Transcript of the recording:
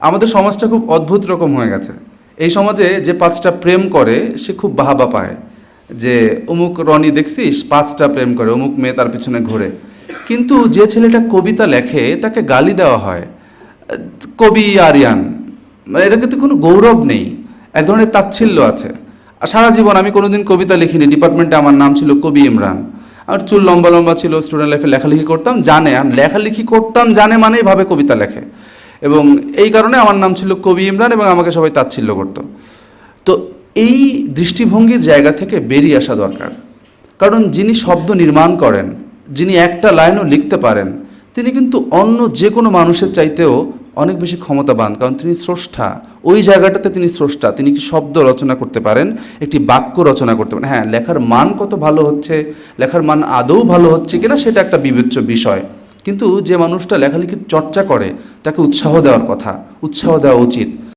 আমাদের সমাজটা খুব অদ্ভুত রকম হয়ে গেছে। এই সমাজে যে পাঁচটা প্রেম করে, সে খুব বাহাবা পায়। যে অমুক রনি দেখছিস, পাঁচটা প্রেম করে, অমুক মেয়ে তার পিছনে ঘোরে। কিন্তু যে ছেলেটা কবিতা লেখে, তাকে গালি দেওয়া হয়। কবি আরিয়ান মানে এটা কিন্তু কোনো গৌরব নেই। এক ধরনের তাচ্ছিল্য আছে। সারা জীবন আমি কোনোদিন কবিতা লিখিনি, ডিপার্টমেন্টে আমার নাম ছিল কবি ইমরান। আর চুল লম্বা লম্বা ছিল, স্টুডেন্ট লাইফে লেখালেখি করতাম, জানে। আর লেখালেখি করতাম, জানে মানেই ভাবে কবিতা লেখে। এবং এই কারণে আমার নাম ছিল কবি ইমরান এবং আমাকে সবাই তাচ্ছিল্য করতো। তো এই দৃষ্টিভঙ্গির জায়গা থেকে বেরিয়ে আসা দরকার। কারণ যিনি শব্দ নির্মাণ করেন, যিনি একটা লাইনও লিখতে পারেন, তিনি কিন্তু অন্য যে কোনো মানুষের চাইতেও অনেক বেশি ক্ষমতাবান। কারণ তিনি স্রষ্টা। ওই জায়গাটাতে তিনি স্রষ্টা। তিনি একটি শব্দ রচনা করতে পারেন, একটি বাক্য রচনা করতে পারেন। হ্যাঁ লেখার মান কত ভালো হচ্ছে, লেখার মান আদৌ ভালো হচ্ছে কিনা সেটা একটা বিবেচ্য বিষয়। কিন্তু যে মানুষটা লেখালেখির চর্চা করে তাকে উৎসাহ দেওয়ার কথা উৎসাহ দেওয়া উচিত।